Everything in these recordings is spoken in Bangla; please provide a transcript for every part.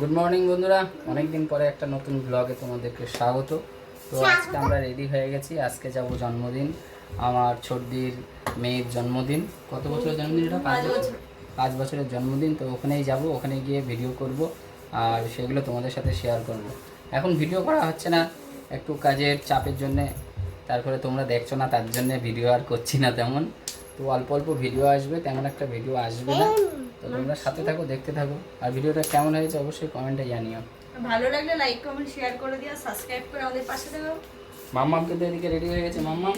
গুড মর্নিং বন্ধুরা। অনেকদিন পরে একটা নতুন ব্লগে তোমাদেরকে স্বাগত। তো আজকে আমরা রেডি হয়ে গেছি। আজকে যাব জন্মদিন। আমার ছোটদির মেয়ের জন্মদিন। কত বছরের জন্মদিন এটা? পাঁচ বছর। পাঁচ বছরের জন্মদিন তো ওখানেই যাব। ওখানে গিয়ে ভিডিও করব আর সেগুলো তোমাদের সাথে শেয়ার করব। এখন ভিডিও করা হচ্ছে না। একটু কাজের চাপের জন্যে। তারপরে তোমরা দেখছ না তার জন্য ভিডিও আর করছি না তেমন। তো অল্প অল্প ভিডিও আসবে। তেমন একটা ভিডিও আসবে না। তো তোমরা সাথে থাকো দেখতে থাকো। আর ভিডিওটা কেমন হয়েছে অবশ্যই কমেন্টে জানিও। ভালো লাগলে লাইক কমেন্ট শেয়ার করে দিও সাবস্ক্রাইব করে আমাদের পাশে থেকো। মাম্মাম কিন্তু এদিকে রেডি হয়ে গেছে মাম্মাম।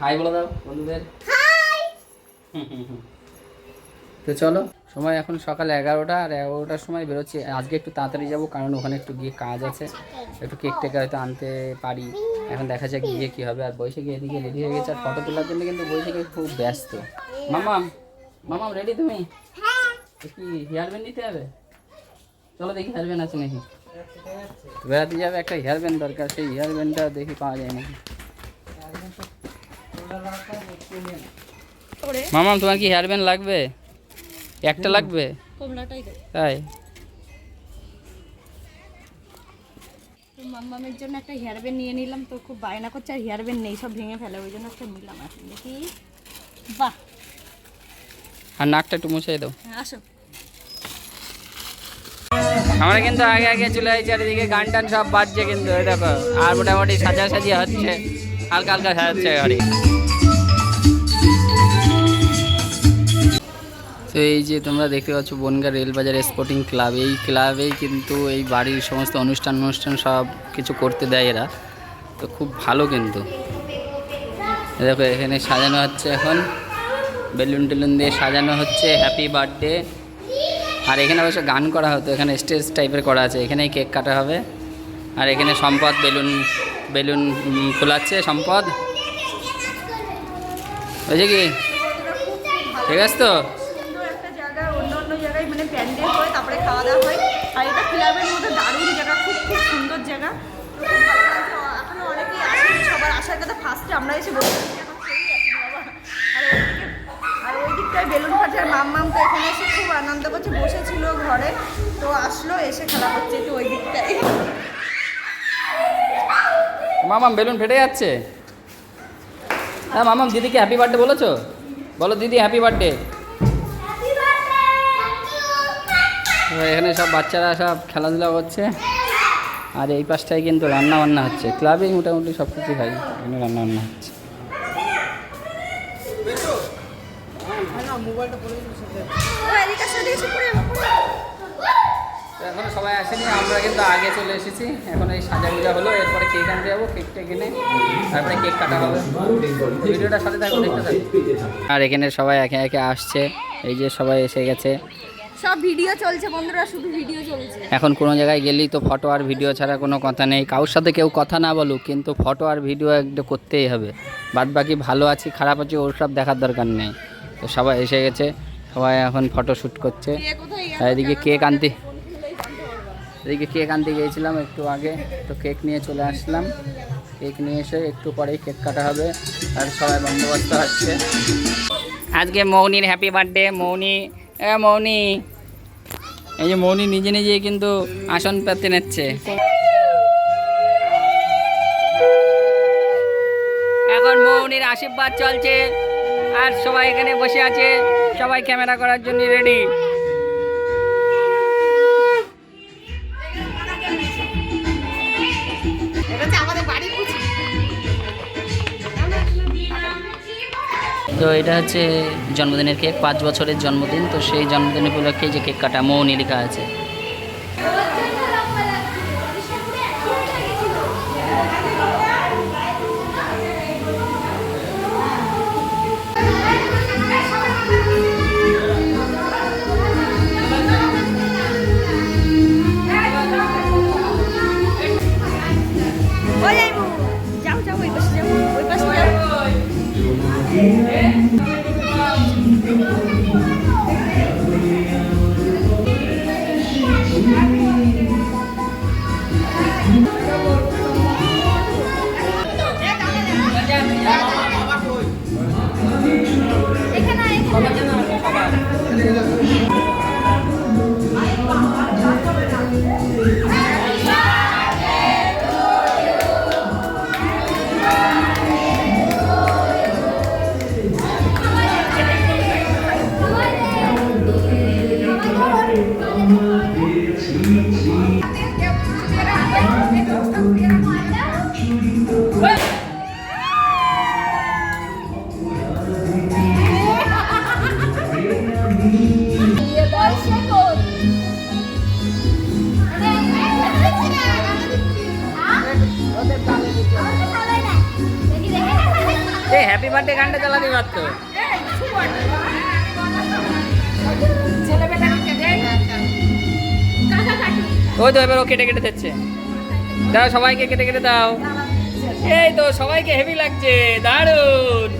হাই বলে দাও বন্ধুদের। হাই তো চলো সময় এখন সকাল এগারোটা আর এগারোটার সময় বেরোচ্ছি। আজকে একটু তাড়াতাড়ি যাব কারণ ওখানে একটু গিয়ে কাজ আছে। একটু কেক টেক হয়তো আনতে পারি। এখন দেখা যাক গিয়ে কী হবে। আর বৈশাখী এদিকে রেডি হয়ে গেছে আর ফটো তোলার জন্য কিন্তু বৈশাখী খুব ব্যস্ত। মামাম মামাম রেডি তুমি? তো কি হেয়ার ব্যান্ড নিতে হবে? চলো দেখি হেয়ার ব্যান্ড আছে নাকি? বেড়াতে যাবে একটা হেয়ার ব্যান্ড দরকার সেই হেয়ার ব্যান্ডটা দেখি পাওয়া যায় নাকি। মামাম তোমার কি হেয়ার ব্যান্ড লাগবে? একটা লাগবে? কমলাটাই দে। তাই? তো মাম্মামের জন্য একটা হেয়ার ব্যান্ড নিয়ে নিলাম তো খুব বায়না করছে আর হেয়ার ব্যান্ড নেই সব ভেঙে ফেলে ওই জন্য একটা নিলাম এখন দেখি। বাহ। আর নাকটা একটু মুছে দাও। হ্যাঁ, আসো। আমরা কিন্তু আগে আগে চলে যাই চারিদিকে গান টান সব বাজছে কিন্তু দেখো, আর মোটামুটি সাজা সাজি হচ্ছে, হালকা হালকা সাজাচ্ছে গাড়ি তো এই যে তোমরা দেখতে পাচ্ছ, বনগা রেলবাজার স্পোর্টিং ক্লাব এই ক্লাবেই কিন্তু এই বাড়ির সমস্ত অনুষ্ঠান অনুষ্ঠান সব কিছু করতে দেয় এরা। তো খুব ভালো কিন্তু। দেখো, এখানে সাজানো হচ্ছে এখন, বেলুন টেলুন দিয়ে সাজানো হচ্ছে হ্যাপি বার্থডে আর এখানে অবশ্য গান করা হতো এখানে স্টেজ টাইপের করা আছে এখানেই কেক কাটা হবে। আর এখানে সম্পদ বেলুন বেলুন উম, ফোলাচ্ছে সম্পদ। হয়েছে কি? ঠিক আছে তো? সুন্দর একটা জায়গা। এসে খেলা করছে একটু ওই দিকটায়। মামাম বেলুন ফেটে যাচ্ছে? হ্যাঁ মামাম দিদিকে হ্যাপি বার্থডে বলেছ? বলো দিদি হ্যাপি বার্থডে এখানে সব বাচ্চারা সব খেলাধুলা করছে। আর এই পাশটায় কিন্তু রান্না বান্না হচ্ছে। ক্লাবেই মোটামুটি সব কিছু হয় এখানে রান্না বান্না হচ্ছে ও এখনও সবাই আসেনি আমরা কিন্তু আগে চলে এসেছি। এখন এই সাজা গুজা হলো এরপরে কেক আনতে যাব কেকটা কিনে তারপরে কেক কাটা হবে। ভিডিওটার সাথে থাকো দেখতে থাকো আর এখানে সবাই একে একে আসছে এই যে সবাই এসে গেছে। সব ভিডিও চলছে বন্ধুরা শুধু ভিডিও চলছে। এখন কোনো জায়গায় গেলেই তো ফটো আর ভিডিও ছাড়া কোনো কথা নেই। কারোর সাথে কেউ কথা না বলুক কিন্তু ফটো আর ভিডিও একটা করতেই হবে। বাদ বাকি ভালো আছি খারাপ আছি ওর সব দেখার দরকার নেই। তো সবাই এসে গেছে সবাই এখন ফটো শ্যুট করছে। এদিকে কেক আনতে এদিকে কেক আনতে গিয়েছিলাম একটু আগে, তো কেক নিয়ে চলে আসলাম। কেক নিয়ে এসে একটু পরেই কেক কাটা হবে, আর সবাই বন্দোবস্ত হচ্ছে। আজকে মৌনির হ্যাপি বার্থডে মৌনি। মৌনি, এই যে মৌনি নিজে নিজেই কিন্তু আসন পেতে নিচ্ছে। এখন মৌনির আশীর্বাদ চলছে, আর সবাই এখানে বসে আছে, সবাই ক্যামেরা করার জন্য রেডি তো এটা হচ্ছে জন্মদিনের কেক, পাঁচ বছরের জন্মদিন। তো সেই জন্মদিন উপলক্ষে যে কেক কাটা, মৌনি লেখা আছে। হ্যাপি বার্থডে গানটা চালাতে পারতো ওই তো এবার ও কেটে কেটে দিচ্ছে দাও সবাইকে কেটে কেটে দাও এই তো সবাইকে হেভি লাগছে দারুণ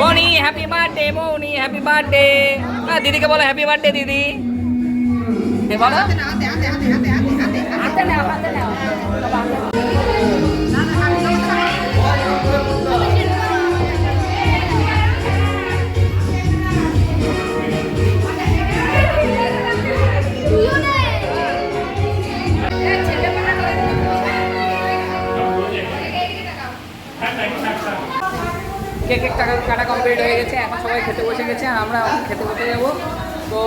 Moni happy birthday Moni happy birthday দিদিকে বলো হ্যাপি বার্থডে দিদি বলো কেক কেক টাকা কাটা কমপ্লিট হয়ে গেছে, এখন সবাই খেতে বসে গেছে, আমরা খেতে বসে যাব। তো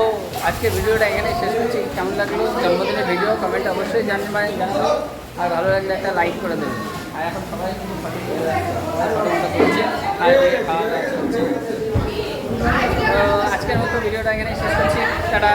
আজকে ভিডিওটা এখানে শেষ করছি। কেমন লাগল? জন্মদিনের ভিডিও কমেন্ট অবশ্যই জানবেন জানাব। আর ভালো লাগলে একটা লাইক করে দেবেন আর এখন সবাই তো আজকের মতো ভিডিওটা এখানে শেষ করছি। টাটা।